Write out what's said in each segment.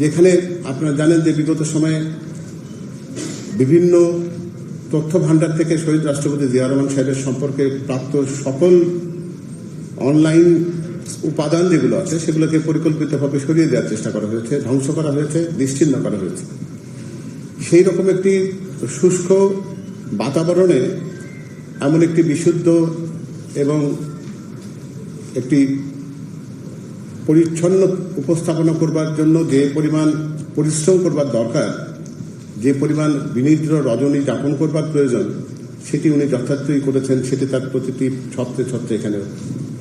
যেখানে আপনারা জানেন যে বিগত সময়ে বিভিন্ন তথ্য ভাণ্ডার থেকে শহীদ রাষ্ট্রপতি জিয়া রহমান সাহেবের সম্পর্কে প্রাপ্ত সকল অনলাইন উপাদান যেগুলো আছে, সেগুলোকে পরিকল্পিতভাবে সরিয়ে দেওয়ার চেষ্টা করা হয়েছে, ধ্বংস করা হয়েছে, নিশ্চিন্ন করা হয়েছে। সেই রকম একটি শুষ্ক বাতাবরণে এমন একটি বিশুদ্ধ এবং একটি পরিচ্ছন্ন উপস্থাপনা করবার জন্য যে পরিমাণ পরিশ্রম করবার দরকার, যে পরিমাণ বিনিদ্র রজনী যাপন করবার প্রয়োজন, সেটি উনি যথার্থই করেছেন, সেটি তার প্রতিটি ছত্রে ছত্রে এখানে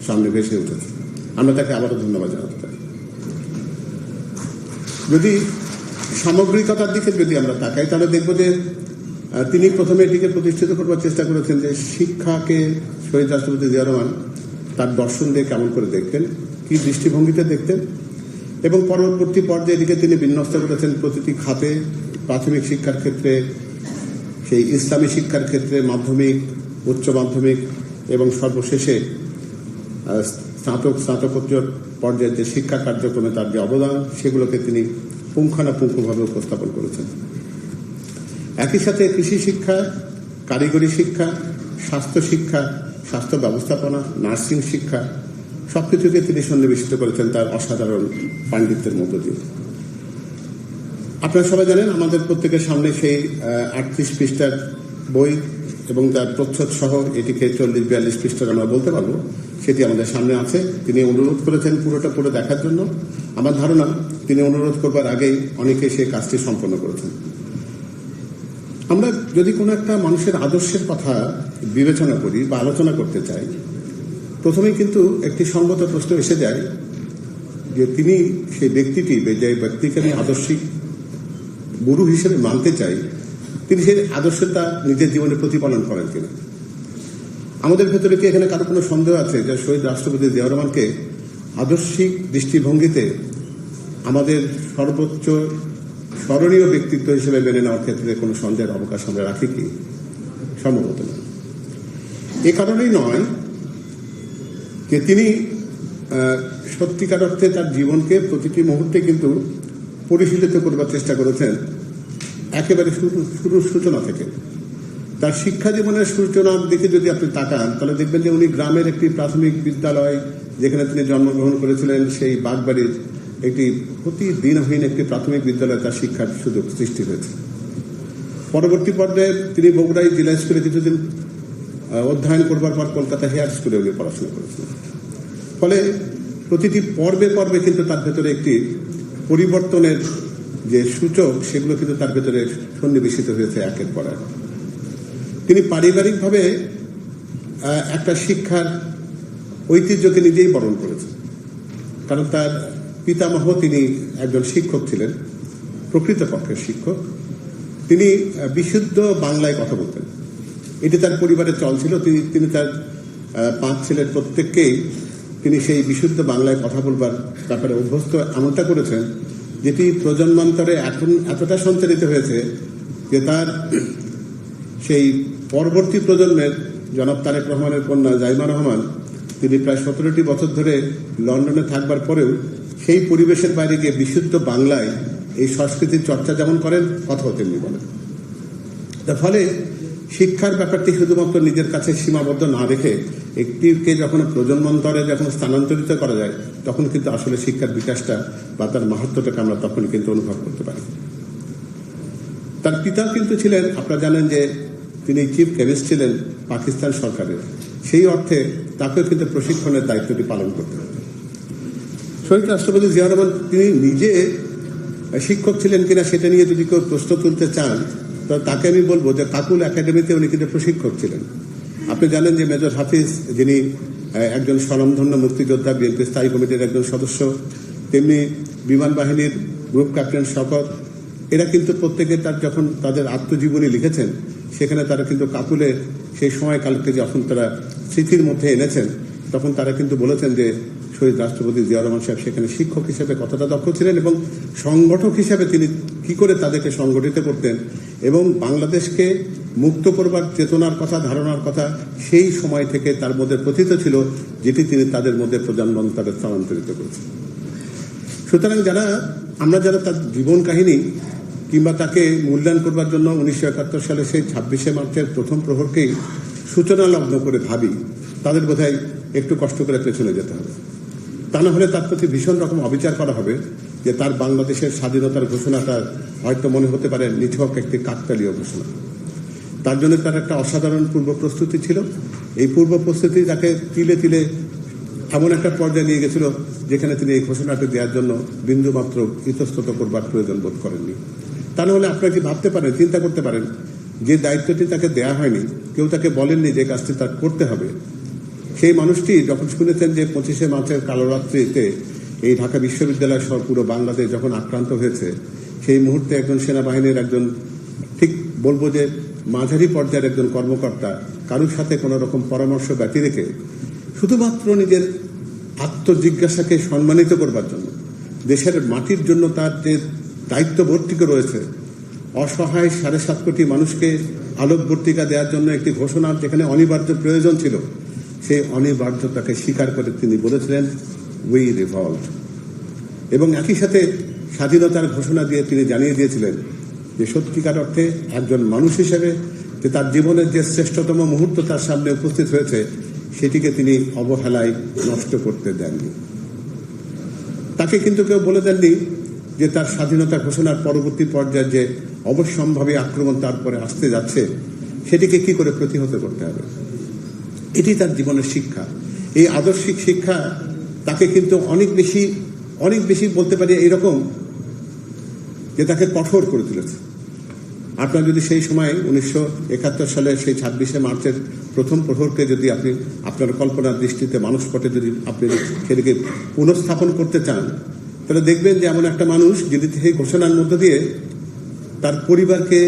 সামনে ভেসে উঠেছে। আমরা তাকে আবারও ধন্যবাদ জানাতে পারি যদি সামগ্রিকতার দিকে যদি আমরা তাকাই, তাহলে দেখব যে তিনি প্রথমে এটিকে প্রতিষ্ঠিত করবার চেষ্টা করেছেন যে শিক্ষাকে শহীদ রাষ্ট্রপতি জিয়া রহমান তার দর্শন দিয়ে কেমন করে দেখতেন কি দৃষ্টিভঙ্গিতে দেখতেন? এবং পরবর্তী পর্যায়ে এটিকে তিনি বিন্যস্ত করেছেন প্রতিটি খাতে প্রাথমিক শিক্ষার ক্ষেত্রে, সেই ইসলামী শিক্ষার ক্ষেত্রে মাধ্যমিক, উচ্চ মাধ্যমিক এবং সর্বশেষে স্নাতক, স্নাতকোত্তর পর্যায়ে যে শিক্ষা কার্যক্রমে তার যে অবদান, সেগুলোকে তিনি পুঙ্খানুপুঙ্খভাবে উপস্থাপন করেছেন। একই সাথে কৃষি শিক্ষা, কারিগরি শিক্ষা, স্বাস্থ্য শিক্ষা, স্বাস্থ্য ব্যবস্থাপনা, নার্সিং শিক্ষা সবকিছুকে তিনি সন্নিবেশিত করেছেন তার অসাধারণ পাণ্ডিত্যের মধ্য দিয়ে। আপনারা সবাই জানেন, আমাদের প্রত্যেকের সামনে সেই আটত্রিশ পৃষ্ঠার বই এবং তার প্রচ্ছদ সহ এটিকে চল্লিশ, বিয়াল্লিশ পৃষ্ঠার আমরা বলতে পারব, সেটি আমাদের সামনে আছে। তিনি অনুরোধ করেছেন পুরোটা পুরো দেখার জন্য। আমার ধারণা, তিনি অনুরোধ করবার আগেই অনেকে সেই কাজটি সম্পন্ন করেছেন। আমরা যদি কোনো একটা মানুষের আদর্শের কথা বিবেচনা করি বা আলোচনা করতে চাই প্রথমেই কিন্তু একটি সঙ্গত প্রশ্ন এসে যায় যে তিনি সেই ব্যক্তিটি যে ব্যক্তিকে আমি আদর্শিক গুরু হিসেবে মানতে চাই, তিনি সেই আদর্শটা নিজের জীবনে প্রতিপালন করেন কিনা। আমাদের ভেতরে কি এখানে কারও কোনো সন্দেহ আছে যে শহীদ রাষ্ট্রপতি জিয়া রহমানকে আদর্শিক দৃষ্টিভঙ্গিতে আমাদের সর্বোচ্চ স্মরণীয় ব্যক্তিত্ব হিসেবে মেনে নেওয়ার ক্ষেত্রে কোনো সন্দেহের অবকাশ আমরা রাখি কি? সম্ভবত নয় এ কারণেই নয় যে তিনি সত্যিকার অর্থে তার জীবনকে প্রতিটি মুহূর্তে কিন্তু পরিশীলিত করবার চেষ্টা করেছেন। একেবারে শুরু সূচনা থেকে। তার শিক্ষা জীবনের সূচনার দিকে যদি আপনি তাকান, তাহলে দেখবেন যে উনি গ্রামের একটি প্রাথমিক বিদ্যালয় যেখানে তিনি জন্মগ্রহণ করেছিলেন, সেই বাগবাড়ির একটি প্রতিদিনহীন একটি প্রাথমিক বিদ্যালয়ে তার শিক্ষার সুযোগ সৃষ্টি হয়েছে। পরবর্তী পর্যায়ে তিনি বগুড়াই জেলা স্কুলে কিছুদিন অধ্যয়ন করবার পর কলকাতা হেয়ার স্কুলে উনি পড়াশোনা করেছিলেন ফলে প্রতিটি পর্বে পর্বে কিন্তু তার ভেতরে একটি পরিবর্তনের যে সূচক, সেগুলো কিন্তু তার ভেতরে সন্নিবেশিত হয়েছে একের পর এক। তিনি পারিবারিকভাবে একটা শিক্ষার ঐতিহ্যকে নিজেই বরণ করেছেন। কারণ তার পিতামহ তিনি একজন শিক্ষক ছিলেন প্রকৃতপক্ষের শিক্ষক। তিনি বিশুদ্ধ বাংলায় কথা বলতেন। এটি তার পরিবারের চল ছিল তিনি তিনি তার পাঁচ ছেলের প্রত্যেককেই তিনি সেই বিশুদ্ধ বাংলায় কথা বলবার ব্যাপারে অভ্যস্ত। এমনটা করেছেন যেটি প্রজন্মান্তরে এখন এতটা সঞ্চারিত হয়েছে যে তার সেই পরবর্তী প্রজন্মের জনাব তারেক রহমানের কন্যা জাইমা রহমান, তিনি প্রায় সতেরোটি বছর ধরে লন্ডনে থাকবার পরেও সেই পরিবেশের বাইরে গিয়ে বিশুদ্ধ বাংলায় এই সংস্কৃতির চর্চা যেমন করেন কথাও তেমনি বলেন। ফলে শিক্ষার ব্যাপারটি শুধুমাত্র নিজের কাছে সীমাবদ্ধ না রেখে একটিকে যখন প্রজন্মান্তরে যখন স্থানান্তরিত করা যায়, তখন কিন্তু আসলে শিক্ষার বিকাশটা বা তার মাহাত্মটাকে আমরা তখন কিন্তু অনুভব করতে পারি। তার পিতা কিন্তু ছিলেন, আপনারা জানেন যে তিনি চিফ কেমিস্ট ছিলেন পাকিস্তান সরকারের। সেই অর্থে তাকেও কিন্তু প্রশিক্ষণের দায়িত্বটি পালন করতে হবে শহীদ রাষ্ট্রপতি জিয়া রহমান, তিনি নিজে শিক্ষক ছিলেন কিনা সেটা নিয়ে যদি কেউ প্রশ্ন তুলতে চান তো তাকে আমি বলব যে কাকুল একাডেমিতে উনি কিন্তু প্রশিক্ষক ছিলেন। আপনি জানেন যে মেজর হাফিজ যিনি একজন স্বনামধন্য মুক্তিযোদ্ধা, বিএনপি স্থায়ী কমিটির একজন সদস্য, তেমনি বিমান বাহিনীর গ্রুপ ক্যাপ্টেন শকত, এরা কিন্তু প্রত্যেকে তার যখন তাদের আত্মজীবনী লিখেছেন, সেখানে তারা কিন্তু কাকুলে সেই সময়কালকে যখন তারা স্মৃতির মধ্যে এনেছেন, তখন তারা কিন্তু বলেছেন যে শহীদ রাষ্ট্রপতি জিয়া রহমান সাহেব সেখানে শিক্ষক হিসেবে কতটা দক্ষ ছিলেন এবং সংগঠক হিসেবে তিনি কি করে তাদেরকে সংগঠিত করতেন এবং বাংলাদেশকে মুক্ত করবার চেতনার কথা, ধারণার কথা সেই সময় থেকে তার মধ্যে প্রথিত ছিল যেটি তিনি তাদের মধ্যে প্রজন্মান্তরে স্থানান্তরিত করেছেন। সুতরাং যারা, আমরা যারা তার জীবন কাহিনী কিংবা তাকে মূল্যায়ন করবার জন্য উনিশশো একাত্তর সালে সেই ছাব্বিশে মার্চের প্রথম প্রহরকেই সূচনা লগ্ন করে ভাবি, তাদের বোধহয় একটু কষ্ট করে পেছনে যেতে হবে। তা না হলে তার প্রতি ভীষণ রকম অবিচার করা হবে যে তার বাংলাদেশের স্বাধীনতার ঘোষণাটা হয়তো মনে হতে পারে নিছক একটি কাকতালীয় ঘোষণা। তার জন্য তার একটা অসাধারণ পূর্ব প্রস্তুতি ছিল। এই পূর্ব প্রস্তুতি তাকে তিলে তিলে এমন একটা পর্যায়ে নিয়ে গেছিল যেখানে তিনি এই ঘোষণাটি দেওয়ার জন্য বিন্দুমাত্র ইতস্তত করবার প্রয়োজন বোধ করেননি। তা নাহলে আপনারা কি ভাবতে পারেন, চিন্তা করতে পারেন, যে দায়িত্বটি তাকে দেয়া হয়নি, কেউ তাকে বলেননি যে কাজটি তার করতে হবে। সেই মানুষটি যখন শুনেছেন যে পঁচিশে মার্চের কালো রাত্রিতে এই ঢাকা বিশ্ববিদ্যালয় সহ পুরো বাংলাদেশ যখন আক্রান্ত হয়েছে, সেই মুহূর্তে একজন সেনাবাহিনীর একজন, ঠিক বলব যে মাঝারি পর্যায়ের একজন কর্মকর্তা কারোর সাথে কোনো রকম পরামর্শ ব্যতি রেখে শুধুমাত্র নিজের আত্মজিজ্ঞাসাকে সম্মানিত করবার জন্য, দেশের মাটির জন্য তার যে দায়িত্ববর্তিকে রয়েছে, অসহায় সাড়ে সাত কোটি মানুষকে আলোকবর্তিকা দেওয়ার জন্য একটি ঘোষণা যেখানে অনিবার্য প্রয়োজন ছিল সেই অনিবার্যতাকে স্বীকার করে তিনি বলেছিলেন উই রিভলভ এবং একই সাথে স্বাধীনতার ঘোষণা দিয়ে তিনি জানিয়ে দিয়েছিলেন যে সত্যিকার অর্থে একজন মানুষ হিসেবে যে তার জীবনের যে শ্রেষ্ঠতম মুহূর্ত তার সামনে উপস্থিত হয়েছে, সেটিকে তিনি অবহেলায় নষ্ট করতে দেননি। তাকে কিন্তু কেউ বলে দেননি যে তার স্বাধীনতা ঘোষণার পরবর্তী পর্যায়ে যে অবশ্যম্ভাবী আক্রমণ তারপরে আসতে যাচ্ছে, সেটিকে কি করে প্রতিহত করতে হবে? এটি তার জীবনের শিক্ষা। এই আদর্শিক শিক্ষা তাকে কিন্তু অনেক বেশি অনেক বেশি বলতে পারি এরকম যে তাকে কঠোর করে তুলেছে। আপনার যদি সেই সময় উনিশশো একাত্তর সালের সেই ছাব্বিশে মার্চের প্রথম প্রহরকে যদি আপনি আপনার কল্পনার দৃষ্টিতে মানুষপটে যদি আপনি সেদিকে পুনঃস্থাপন করতে চান, তাহলে দেখবেন যে এমন একটা মানুষ যিনি সেই ঘোষণার মধ্য দিয়ে তার পরিবারকে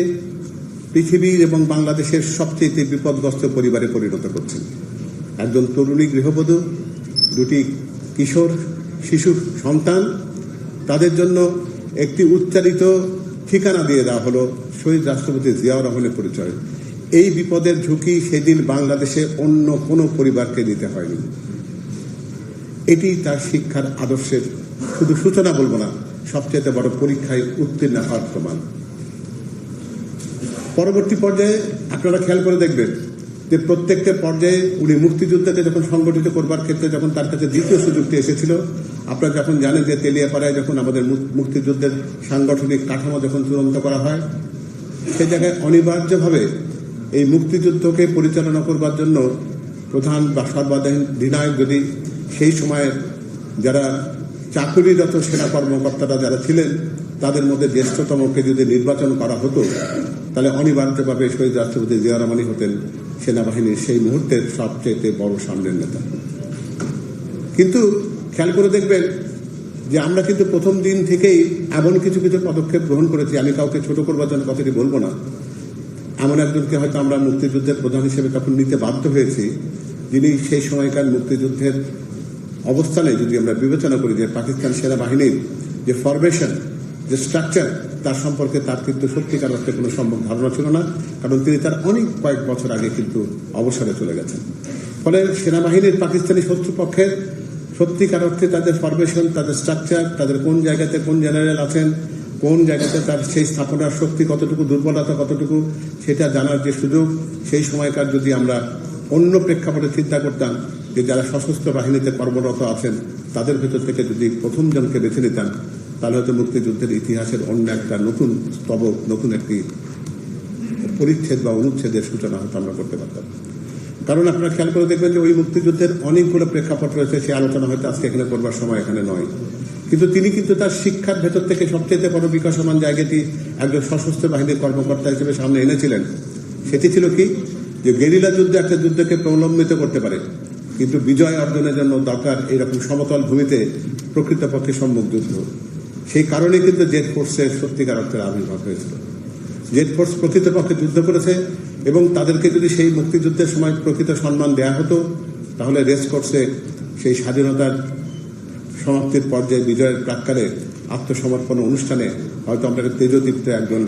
পৃথিবীর এবং বাংলাদেশের সবচেয়ে বিপদগ্রস্ত পরিবারে পরিণত করছেন। একজন তরুণী গৃহবধূ, দুটি কিশোর শিশু সন্তান, তাদের জন্য একটি উচ্চারিত ঠিকানা দিয়ে দেওয়া হলো শহীদ রাষ্ট্রপতি জিয়াউর রহমানের পরিচয়। এই বিপদের ঝুঁকি সেদিন বাংলাদেশে অন্য কোনো পরিবারকে দিতে হয়নি। এটি তার শিক্ষার আদর্শের শুধু সূচনা বলব না, সবচেয়ে বড় পরীক্ষায় উত্তীর্ণ হওয়ার প্রমাণ। পরবর্তী পর্যায়ে আপনারা খেয়াল করে দেখবেন যে প্রত্যেকটা পর্যায়ে উনি মুক্তিযুদ্ধকে যখন সংগঠিত করবার ক্ষেত্রে যখন তার কাছে দ্বিতীয় সুযোগটি এসেছিল, আপনারা যখন জানেন যে তেলিয়াপাড়ায় যখন আমাদের মুক্তিযুদ্ধের সাংগঠনিক কাঠামো যখন চূড়ান্ত করা হয়, সে জায়গায় অনিবার্যভাবে এই মুক্তিযুদ্ধকে পরিচালনা করবার জন্য প্রধান বা সর্বাধিনায়ক যদি সেই সময়ের যারা চাকুরিরত সেনা কর্মকর্তারা যারা ছিলেন, তাদের মধ্যে জ্যেষ্ঠতমকে যদি নির্বাচন করা হতো তাহলে অনিবার্যভাবে শহীদ রাষ্ট্রপতি জিয়া রহমানি হতেন সেনাবাহিনীর সেই মুহূর্তের সবচেয়ে বড় সামনের নেতা। কিন্তু খেয়াল করে দেখবেন যে আমরা কিন্তু প্রথম দিন থেকেই এমন কিছু কিছু পদক্ষেপ গ্রহণ করেছি, আমি কাউকে ছোট করবার জন্য কথাটি বলব না। এমন একজনকে হয়তো আমরা মুক্তিযুদ্ধের প্রধান হিসেবে তখন নিতে বাধ্য হয়েছি, যিনি সেই সময়কার মুক্তিযুদ্ধের অবস্থানে যদি আমরা বিবেচনা করি যে পাকিস্তান সেনাবাহিনীর যে ফরমেশন যে স্ট্রাকচার তার সম্পর্কে তার কিন্তু সত্যিকার অর্থে কোনো সম্ভব ধারণা ছিল না, কারণ তিনি তার অনেক কয়েক বছর আগে কিন্তু অবসরে চলে গেছেন। ফলে সেনাবাহিনীর পাকিস্তানি শত্রুপক্ষের সত্যিকার অর্থে তাদের ফরমেশন তাদের স্ট্রাকচার তাদের কোন জায়গাতে কোন জেনারেল আছেন, কোন জায়গাতে তার সেই স্থাপনার শক্তি কতটুকু, দুর্বলতা কতটুকু, সেটা জানার যে সুযোগ, সেই সময়কার যদি আমরা অন্য প্রেক্ষাপটে চিন্তা করতাম যে যারা সশস্ত্র বাহিনীতে কর্মরত আছেন, তাদের ভেতর থেকে যদি প্রথম জনকে বেছে নিতাম তাহলে হয়তো মুক্তিযুদ্ধের ইতিহাসের অন্য একটা নতুন স্তবক নতুন একটি পরিচ্ছেদ বা অনুচ্ছেদের সূচনা হয়তো আমরা করতে পারতাম। কারণ আপনারা খেয়াল করে দেখবেন যে ওই মুক্তিযুদ্ধের অনেকগুলো প্রেক্ষাপট রয়েছে, সে আলোচনা হয়তো আজকে এখানে করবার সময় এখানে নয়। কিন্তু তিনি কিন্তু তার শিক্ষার ভেতর থেকে সবচেয়ে বড় বিকাশমান জায়গাটি একজন সশস্ত্র বাহিনীর কর্মকর্তা হিসেবে সামনে এনেছিলেন। সেটি ছিল কি? যে গেরিলা যুদ্ধ একটা যুদ্ধকে প্রলম্বিত করতে পারে। কিন্তু বিজয় অর্জনের জন্য দরকার এরকম সমতল ভূমিতে প্রকৃতপক্ষে সম্মুখ যুদ্ধ। সেই কারণে কিন্তু জেট ফোর্সের সত্যিকার অর্থের আবির্ভাব হয়েছিল। জেড ফোর্স প্রকৃতপক্ষে যুদ্ধ করেছে এবং তাদেরকে যদি সেই মুক্তিযুদ্ধের সময় প্রকৃত সম্মান দেয়া হতো, তাহলে রেস কোর্সে সেই স্বাধীনতার সমাপ্তির পর্যায়ে বিজয়ের প্রাক্কালে আত্মসমর্পণ অনুষ্ঠানে হয়তো আমরা তেজদীপ্ত একজন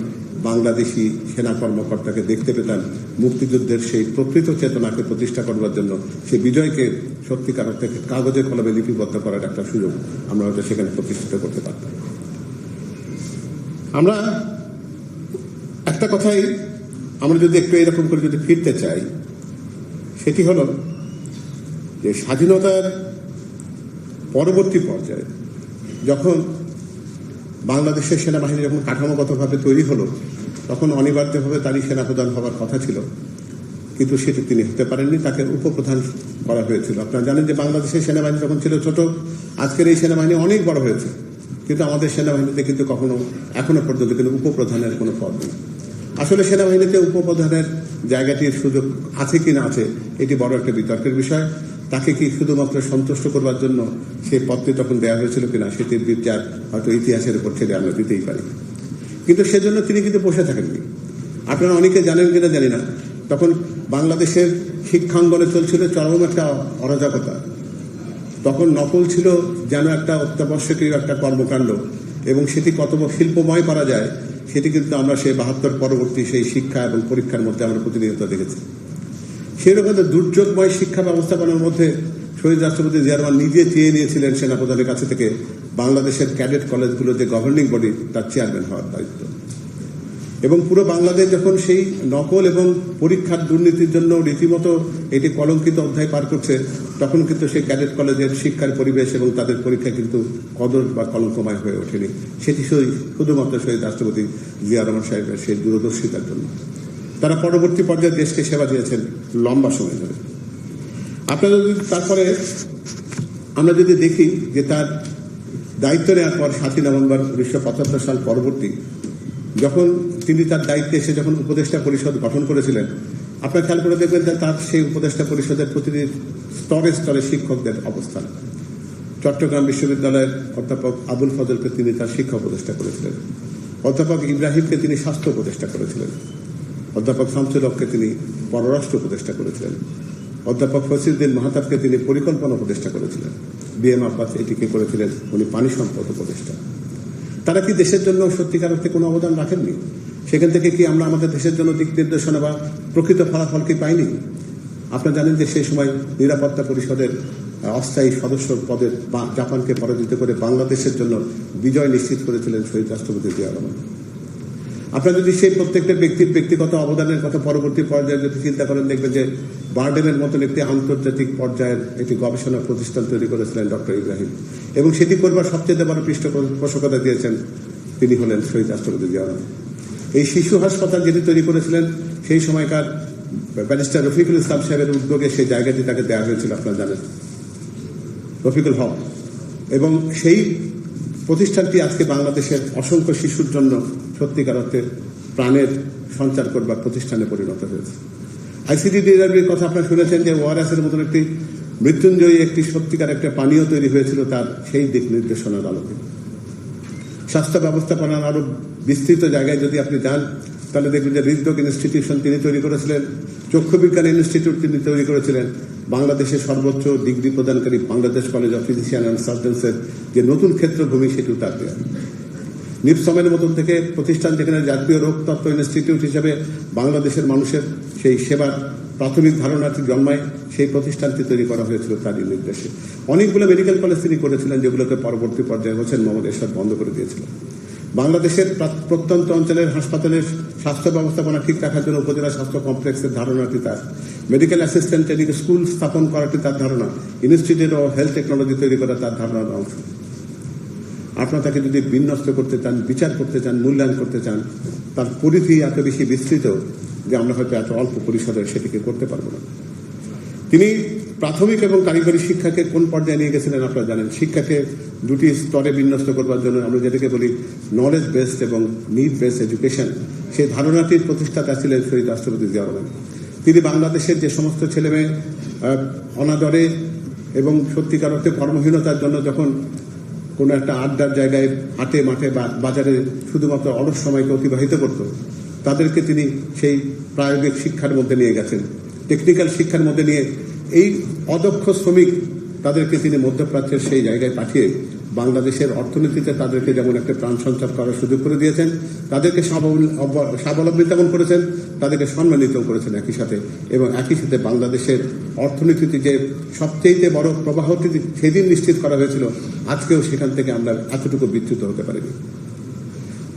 বাংলাদেশি সেনা কর্মকর্তাকে দেখতে পেতাম। মুক্তিযুদ্ধের সেই প্রকৃত চেতনাকে প্রতিষ্ঠা করবার জন্য সেই বিজয়কে সত্যিকার অর্থে কাগজে কলমে লিপিবদ্ধ করার একটা সুযোগ আমরা হয়তো সেখানে প্রতিষ্ঠিত করতে পারতাম। আমরা একটা কথাই আমরা যদি একটু এরকম করে যদি ফিরতে চাই, সেটি হলো যে স্বাধীনতার পরবর্তী পর্যায়ে যখন বাংলাদেশের সেনাবাহিনী যখন কাঠামোগতভাবে তৈরি হলো, তখন অনিবার্যভাবে তারই সেনাপ্রধান হওয়ার কথা ছিল। কিন্তু সেটি তিনি হতে পারেননি, তাকে উপপ্রধান করা হয়েছিল। আপনারা জানেন যে বাংলাদেশের সেনাবাহিনী যখন ছিল ছোট, আজকের এই সেনাবাহিনী অনেক বড় হয়েছে। কিন্তু আমাদের সেনাবাহিনীতে কিন্তু কখনো, এখনও পর্যন্ত কিন্তু উপপ্রধানের কোনো পদ নেই। আসলে সেনাবাহিনীতে উপপ্রধানের জায়গাটির সুযোগ আছে কি না আছে, এটি বড় একটা বিতর্কের বিষয়। তাকে কি শুধুমাত্র সন্তুষ্ট করবার জন্য সেই পদটি তখন দেওয়া হয়েছিল কিনা সেটির বিচার হয়তো ইতিহাসের উপর ছেড়ে আমরা দিতেই পারি। কিন্তু সেজন্য তিনি কিন্তু বসে থাকেননি। আপনারা অনেকে জানেন কিনা জানি না। তখন বাংলাদেশের শিক্ষাঙ্গনে চলছিল চরম একটা অরাজকতা। তখন নকল ছিল যেন একটা অত্যাবশ্যকীয় একটা কর্মকাণ্ড এবং সেটি কত শিল্পময় করা যায়, সেটি কিন্তু আমরা সেই বাহাত্তর পরবর্তী সেই শিক্ষা এবং পরীক্ষার মধ্যে আমরা প্রতিনিয়ত দেখেছি। সেরকম একটা দুর্যোগময় শিক্ষা ব্যবস্থাপনার মধ্যে শহীদ রাষ্ট্রপতি জিয়ারমান নিজে চেয়ে নিয়েছিলেন সেনাপ্রধানের কাছে থেকে বাংলাদেশের ক্যাডেট কলেজগুলো যে গভর্নিং বডি, তার চেয়ারম্যান হওয়ার দায়িত্ব। এবং পুরো বাংলাদেশ যখন সেই নকল এবং পরীক্ষার দুর্নীতির জন্য রীতিমতো এটি কলঙ্কিত অধ্যায় পার করছে, তখন কিন্তু সেই ক্যাডেট কলেজের শিক্ষার পরিবেশ এবং তাদের পরীক্ষা কিন্তু কদর বা কলঙ্কময় হয়ে ওঠেনি। সেটি শুধু- শুধুমাত্র শহীদ রাষ্ট্রপতি জিয়া রহমান সাহেবের সেই দূরদর্শিতার জন্য। তারা পরবর্তী পর্যায়ে দেশকে সেবা দিয়েছেন লম্বা সময় ধরে। আপনারা যদি তারপরে আমরা যদি দেখি যে তার দায়িত্ব নেওয়ার পর সাতই নভেম্বর উনিশশো পঁচাত্তর সাল পরবর্তী, যখন তিনি তার দায়িত্বে এসে যখন উপদেষ্টা পরিষদ গঠন করেছিলেন, আপনার খেয়াল করে দেখবেন যে তার সেই উপদেষ্টা পরিষদের প্রতিটি স্তরে স্তরে শিক্ষকদের অবস্থান। চট্টগ্রাম বিশ্ববিদ্যালয়ের অধ্যাপক আবুল ফজলকে তিনি তার শিক্ষা উপদেষ্টা করেছিলেন। অধ্যাপক ইব্রাহিমকে তিনি স্বাস্থ্য উপদেষ্টা করেছিলেন। অধ্যাপক শামসুল হককে তিনি পররাষ্ট্র উপদেষ্টা করেছিলেন। অধ্যাপক ফসিলুদ্দিন মাহাতাবকে তিনি পরিকল্পনা উপদেষ্টা করেছিলেন। বিএম আব্বাস এটিকে করেছিলেন, উনি পানি সম্পদ উপদেষ্টা। তারা কি দেশের জন্য সত্যিকার অর্থে কোনো অবদান রাখেননি? সেখান থেকে কি আমরা আমাদের দেশের জন্য দিক নির্দেশনা বা প্রকৃত ফলাফল কি পাইনি? আপনারা জানেন যে সেই সময় নিরাপত্তা পরিষদের অস্থায়ী সদস্য পদের জাপানকে পরাজিত করে বাংলাদেশের জন্য বিজয় নিশ্চিত করেছিলেন শহীদ রাষ্ট্রপতি জিয়া রহমান। আপনারা যদি সেই প্রত্যেকটা ব্যক্তির ব্যক্তিগত অবদানের কথা পরবর্তী পর্যায়ে যদি চিন্তা করেন, দেখবেন যে বার্ডেনের মতন একটি আন্তর্জাতিক পর্যায়ের একটি গবেষণা প্রতিষ্ঠান তৈরি করেছিলেন ডক্টর ইব্রাহিম। এবং সেটি করবার সবচেয়ে বড় পৃষ্ঠপোষকতা দিয়েছেন তিনি হলেন শহীদ রাষ্ট্রপতি জিয়া এই শিশু হাসপাতাল যেটি তৈরি করেছিলেন, সেই সময়কার ব্যারিস্টার রফিকুল ইসলাম সাহেবের উদ্যোগে সেই জায়গাটি তাকে দেওয়া হয়েছিল, আপনারা জানেন। রফিকুল হক। এবং সেই প্রতিষ্ঠানটি আজকে বাংলাদেশের অসংখ্য শিশুর জন্য সত্যিকার অর্থে প্রাণের সঞ্চার করবার প্রতিষ্ঠানে পরিণত হয়েছে। আইসিডি ডিআরবির কথা আপনারা শুনেছেন যে ওয়ারাসের মতন একটি মৃত্যুঞ্জয়ী একটি সত্যিকার একটা পানীয় তৈরি হয়েছিল তার সেই দিক নির্দেশনার আলোকে। স্বাস্থ্য ব্যবস্থাপনার আরও বিস্তৃত জায়গায় যদি আপনি যান, তাহলে দেখবেন যে হৃদরোগ ইনস্টিটিউশন তিনি তৈরি করেছিলেন চক্ষু বিজ্ঞান ইনস্টিটিউট তিনি তৈরি করেছিলেন বাংলাদেশের সর্বোচ্চ ডিগ্রি প্রদানকারী Bangladesh college of physician and সার্জনসের যে নতুন ক্ষেত্রভূমি সেটিও তার দেওয়া নিপসমের মতন থেকে প্রতিষ্ঠান যেখানে জাতীয় রোগ তত্ত্ব ইনস্টিটিউট হিসেবে বাংলাদেশের মানুষের সেই সেবার প্রাথমিক ধারণাটি জন্মায় সেই প্রতিষ্ঠানটি তৈরি করা হয়েছিল তারই নির্দেশে। অনেকগুলো মেডিকেল কলেজ তিনি করেছিলেন যেগুলোকে পরবর্তী পর্যায়ে হোসেন মোহাম্মদ এরশাদ বন্ধ করে দিয়েছিল বাংলাদেশের প্রত্যন্ত অঞ্চলের হাসপাতালের স্বাস্থ্য ব্যবস্থাপনা ঠিক রাখার জন্য উপজেলা স্বাস্থ্য কমপ্লেক্সের ধারণাটি তার। মেডিকেল অ্যাসিস্ট্যান্ট ট্রেনিং স্কুল স্থাপন করাটি তার ধারণা। ইনস্টিটিউট অফ হেলথ টেকনোলজি তৈরি করা তার ধারণার অংশ। আপনার তাকে যদি বিন্যস্ত করতে চান, বিচার করতে চান, মূল্যায়ন করতে চান, তার পরিধি এত বেশি বিস্তৃত যে আমরা হয়তো এত অল্প পরিসরে সেটিকে করতে পারব না। তিনি প্রাথমিক এবং কারিগরি শিক্ষাকে কোন পর্যায়ে নিয়ে গেছিলেন আপনারা জানেন? শিক্ষাকে দুটি স্তরে বিন্যস্ত করবার জন্য আমরা যেটাকে বলি নলেজ বেসড এবং নিড বেসড এডুকেশন সেই ধারণাটির প্রতিষ্ঠাতা ছিলেন শহীদ রাষ্ট্রপতি জিয়া তিনি বাংলাদেশের যে সমস্ত ছেলেমেয়ে অনাদরে এবং সত্যিকার অর্থে কর্মহীনতার জন্য যখন কোনো একটা আড্ডার জায়গায় হাটে মাঠে বা বাজারে শুধুমাত্র অলস সময়কে অতিবাহিত করত, তাদেরকে তিনি সেই প্রায়োগিক শিক্ষার মধ্যে নিয়ে গেছেন। টেকনিক্যাল শিক্ষার মধ্যে নিয়ে এই অদক্ষ শ্রমিক তাদেরকে তিনি মধ্যপ্রাচ্যের সেই জায়গায় পাঠিয়ে বাংলাদেশের অর্থনীতিতে তাদেরকে যেমন একটা প্রাণ সঞ্চার করার সুযোগ করে দিয়েছেন, তাদেরকে স্বাবলম্বী তেমন করেছেন, তাদেরকে সম্মানিত করেছেন একই সাথে। এবং একই সাথে বাংলাদেশের অর্থনীতিতে যে সবচেয়ে বড় প্রবাহটি সেদিন নিশ্চিত করা হয়েছিল, আজকেও সেখান থেকে আমরা এতটুকু বিচ্যুত হতে পারিনি।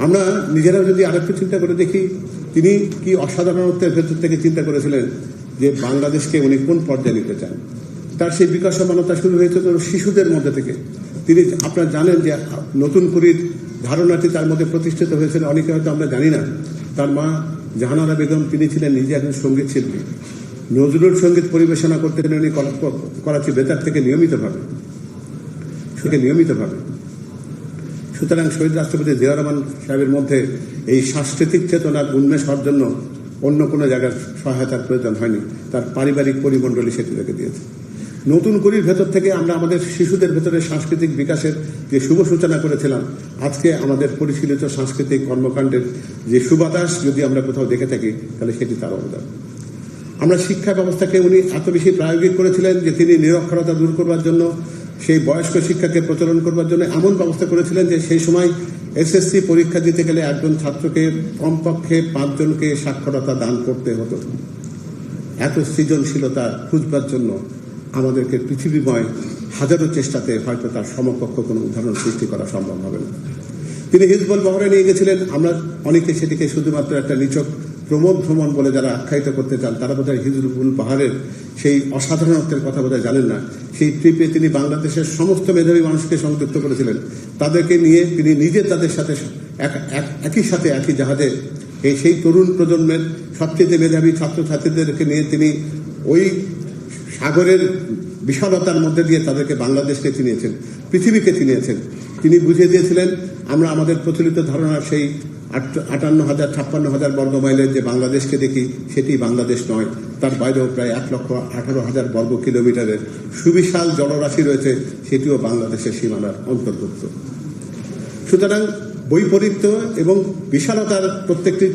আমরা নিজেরাও যদি আরেকটু চিন্তা করে দেখি, তিনি কি অসাধারণত্বের ভেতর থেকে চিন্তা করেছিলেন যে বাংলাদেশকে উনি কোন পর্যায়ে নিতে চান? তার সেই বিকাশমানতা শুরু হয়েছে তো শিশুদের মধ্যে থেকে। তিনি আপনারা জানেন যে নতুন পুরীর ধারণাটি তার মধ্যে প্রতিষ্ঠিত হয়েছিল অনেকে হয়তো আমরা জানি না। তার মা জাহানারা বেগম, তিনি ছিলেন নিজে একজন সংগীত শিল্পী। নজরুল সংগীত পরিবেশনা করতেন উনি করা- করাচি বেতার থেকে নিয়মিতভাবে। থেকে নিয়মিতভাবে। সুতরাং শহীদ রাষ্ট্রপতি জিয়া রহমান সাহেবের মধ্যে এই সাংস্কৃতিক চেতনার উন্মেষ হওয়ার জন্য অন্য কোনো জায়গার সহায়তার প্রয়োজন হয়নি। তার পারিবারিক পরিমণ্ডলী সেটি রেখে দিয়েছে। নতুন করির ভেতর থেকে আমরা আমাদের শিশুদের ভেতরে সাংস্কৃতিক বিকাশের যে শুভ সূচনা করেছিলাম, আজকে আমাদের পরিশীলিত সাংস্কৃতিক কর্মকাণ্ডের যে সুবাতাস যদি আমরা কোথাও দেখে থাকি, তাহলে সেটি তার অবদান। আমরা শিক্ষা ব্যবস্থাকে উনি এত বেশি প্রায়োগিক করেছিলেন যে তিনি নিরক্ষরতা দূর করবার জন্য সেই বয়স্ক শিক্ষাকে প্রচলন করবার জন্য এমন ব্যবস্থা করেছিলেন যে সেই সময় এসএসসি পরীক্ষা দিতে গেলে একজন ছাত্রকে কমপক্ষে পাঁচজনকে সাক্ষরতা দান করতে হতো। এত সৃজনশীলতা খুঁজবার জন্য আমাদেরকে পৃথিবীময় হাজারো চেষ্টাতে হয়তো তার সমকক্ষ কোনো উদাহরণ সৃষ্টি করা সম্ভব হবে না। তিনি হিজবল বহরে নিয়ে গেছিলেন। আমরা অনেকে সেটিকে শুধুমাত্র একটা নিচক প্রমোদ ভ্রমণ বলে যারা আখ্যায়িত করতে চান, তারা বোধ বোধহয় হিজবুল পাহাড়ের সেই অসাধারণত্বের কথা বোধহয় জানেন না। সেই ট্রিপে তিনি বাংলাদেশের সমস্ত মেধাবী মানুষকে সংযুক্ত করেছিলেন। তাদেরকে নিয়ে তিনি নিজে তাদের সাথে এক- এক- একই সাথে একই জাহাজে এই সেই তরুণ প্রজন্মের সবচেয়ে মেধাবী ছাত্রছাত্রীদেরকে নিয়ে তিনি ওই সাগরের বিশালতার মধ্যে দিয়ে তাদেরকে বাংলাদেশকে চিনিয়েছেন, পৃথিবীকে চিনিয়েছেন। তিনি বুঝিয়ে দিয়েছিলেন, আমরা আমাদের প্রচলিত ধারণা সেই আটান্ন হাজার, ছাপ্পান্ন হাজার বর্গ মাইলের যে বাংলাদেশকে দেখি, সেটি বাংলাদেশ নয়। তার বাইরেও প্রায় এক লক্ষ আঠারো হাজার বর্গ কিলোমিটারের সুবিশাল জলরাশি রয়েছে, সেটিও বাংলাদেশের সীমানার অন্তর্ভুক্ত। সুতরাং বৈপরীত্য এবং বিশালতার প্রত্যেকটি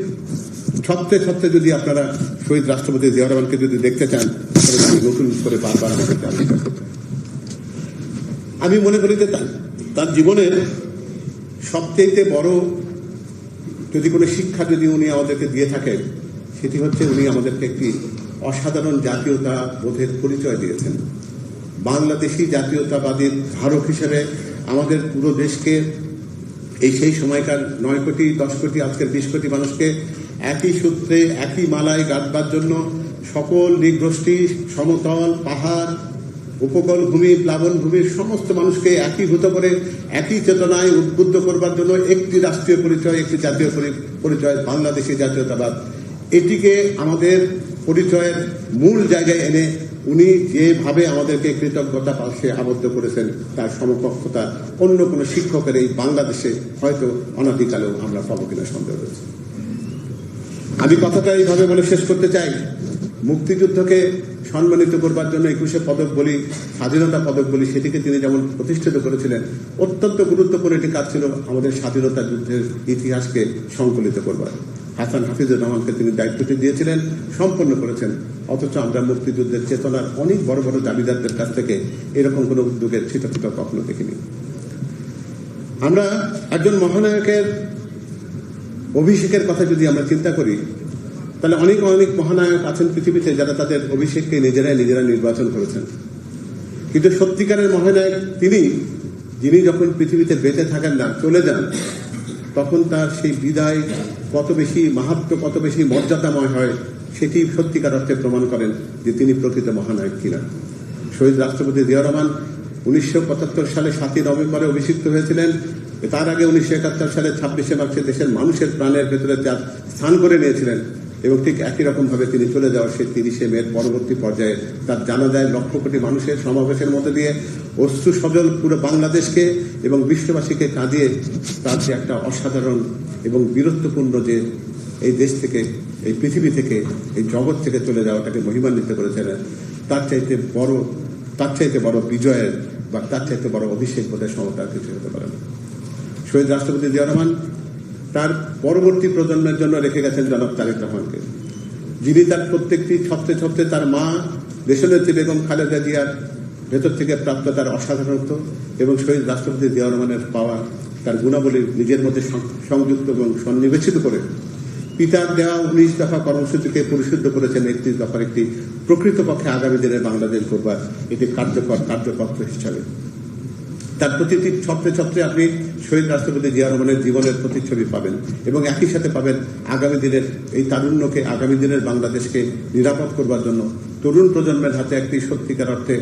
ছত্রে ছত্রে যদি আপনারা শহীদ রাষ্ট্রপতি জিয়া রহমানকে যদি দেখতে চান, তাহলে নতুন করে বারবার আবিষ্কার আমি মনে করি যে তার জীবনের সবচেয়ে বড় যদি কোনো শিক্ষা যদি উনি আমাদেরকে দিয়ে থাকেন, সেটি হচ্ছে উনি আমাদেরকে একটি অসাধারণ জাতীয়তা বোধের পরিচয় দিয়েছেন। বাংলাদেশি জাতীয়তাবাদীর ধারক হিসেবে আমাদের পুরো দেশকে এই সেই সময়কার নয় কোটি, দশ কোটি, আজকের বিশ কোটি মানুষকে একই সূত্রে, একই মালায় গাঁথবার জন্য সকল নৃগোষ্ঠী সমতল, পাহাড় উপকূল ভূমি প্লাবন সমস্ত মানুষকে একীভূত করে, একই চেতনায় উদ্বুদ্ধ করবার জন্য একটি রাষ্ট্রীয় পরিচয়, একটি জাতীয় পরিচয়, বাংলাদেশি জাতীয়তাবাদ। এটিকে আমাদের পরিচয়ের মূল জায়গায় এনে উনি যেভাবে আমাদেরকে কৃতজ্ঞতা পাশে আবদ্ধ করেছেন, তার সমকক্ষতা অন্য কোনো শিক্ষকের এই বাংলাদেশে হয়তো অনাদিকালেও আমরা পাবো কিনা সন্দেহ রয়েছে। আমি কথাটা এইভাবে বলে শেষ করতে চাই। মুক্তিযুদ্ধকে সম্মানিত করবার জন্য একুশে পদক বলি, স্বাধীনতা পদক বলি, সেটিকে তিনি যেমন প্রতিষ্ঠিত করেছিলেন, অত্যন্ত গুরুত্বপূর্ণ একটি কাজ ছিল আমাদের স্বাধীনতা যুদ্ধের ইতিহাসকে সংকলিত করবার। হাসান হাফিজুর রহমানকে তিনি দায়িত্বটি দিয়েছিলেন, সম্পন্ন করেছেন। অথচ আমরা মুক্তিযুদ্ধের চেতনার অনেক বড় বড় দাবিদারদের কাছ থেকে এরকম কোনো উদ্যোগের ছিটফিট কখনো দেখিনি। আমরা একজন মহানায়কের অভিষেকের কথা যদি আমরা চিন্তা করি তাহলে অনেক অনেক মহানায়ক আছেন পৃথিবীতে যারা তাদের অভিষেককে নিজেরাই নিজেরা নির্বাচন করেছেন। কিন্তু সত্যিকারের মহানায়ক তিনি, যিনি যখন পৃথিবীতে বেঁচে থাকেন না, চলে যান, তখন তার সেই বিদায় কত বেশি মাহাত্ম, কত বেশি মর্যাদাময় হয়, সেটি সত্যিকার অর্থে প্রমাণ করেন যে তিনি প্রকৃত মহানায়ক কিনা। শহীদ রাষ্ট্রপতি জিয়া রহমান উনিশশো পঁচাত্তর সালে সাতই নভেম্বরে অভিষিক্ত হয়েছিলেন। তার আগে উনিশশো একাত্তর সালে ছাব্বিশে মার্চে দেশের মানুষের প্রাণের ভেতরে তার স্থান করে নিয়েছিলেন। এবং ঠিক একই রকম ভাবে তিনি চলে যাওয়ার সেই তিরিশে মের পরবর্তী পর্যায়ে তার জানাজায় লক্ষ কোটি মানুষের সমাবেশের মধ্যে দিয়ে অশ্রু সজল পুরো বাংলাদেশকে এবং বিশ্ববাসীকে কাঁদিয়ে তার যে একটা অসাধারণ এবং বীরত্বপূর্ণ যে এই দেশ থেকে, এই পৃথিবী থেকে, এই জগৎ থেকে চলে যাওয়াটাকে মহিমান্বিত করেছিলেন তার চাইতে বড়, তার চাইতে বড় বিজয়ের বা তার চাইতে বড় অভিষেক বোধহয় সমতার কিছু হতে পারে না শহীদ রাষ্ট্রপতি জিয়া রহমান তার পরবর্তী প্রজন্মের জন্য রেখে গেছেন জনাব তারেক রহমানকে। যিনি তার প্রত্যেকটি ছত্রে ছত্রে তার মা দেশনেত্রী বেগম খালেদা জিয়ার ভেতর থেকে প্রাপ্ত তার অসাধারণত্ব এবং শহীদ রাষ্ট্রপতি জিয়া রহমানের পাওয়া তার গুণাবলী নিজের মধ্যে সংযুক্ত এবং সন্নিবেশিত করে। পিতার দেওয়া উনিশ দফা কর্মসূচিকে পরিশুদ্ধ করেছেন, একত্রিশ দফার একটি প্রকৃতপক্ষে আগামী দিনে বাংলাদেশ করবার এটি কার্যকর কার্যপত্র হিসাবে তার প্রতিটি ছত্রে ছত্রে আপনি শহীদ রাষ্ট্রপতি জিয়া রহমানের জীবনের প্রতিচ্ছবি পাবেন এবং একই সাথে পাবেন আগামী দিনের এই তারুণ্যকে, আগামী দিনের বাংলাদেশকে নিরাপদ করবার জন্য। তরুণ প্রজন্মের হাতে একটি সত্যিকার অর্থে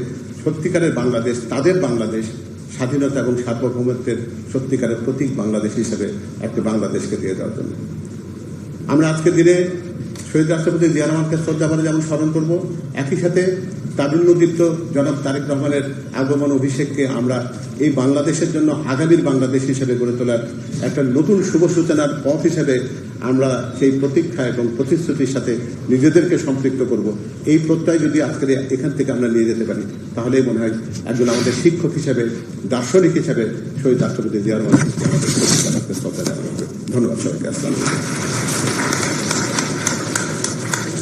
সত্যিকারের বাংলাদেশ, তাদের বাংলাদেশ, স্বাধীনতা এবং সার্বভৌমত্বের সত্যিকারের প্রতীক বাংলাদেশ হিসেবে একটি বাংলাদেশকে দিয়ে দেওয়ার জন্য। আমরা আজকের দিনে শহীদ রাষ্ট্রপতি জিয়া রহমানকে শ্রদ্ধা করে যেমন স্মরণ করব, একই সাথে তারুণ্যদীপ্ত জনাব তারেক রহমানের আগমন অভিষেককে আমরা এই বাংলাদেশের জন্য আগামীর বাংলাদেশ হিসেবে গড়ে তোলার একটা নতুন শুভ সূচনার পথ হিসেবে আমরা সেই প্রতীক্ষা এবং প্রতিশ্রুতির সাথে নিজেদেরকে সম্পৃক্ত করব। এই প্রত্যয় যদি আজকের এখান থেকে আমরা নিয়ে যেতে পারি, তাহলে মনে হয় একজন আমাদের শিক্ষক হিসেবে, দার্শনিক হিসেবে শহীদ রাষ্ট্রপতি জিয়া রহমান আমাদের শ্রদ্ধা জানানো হবে। ধন্যবাদ সবাইকে। আসসালাম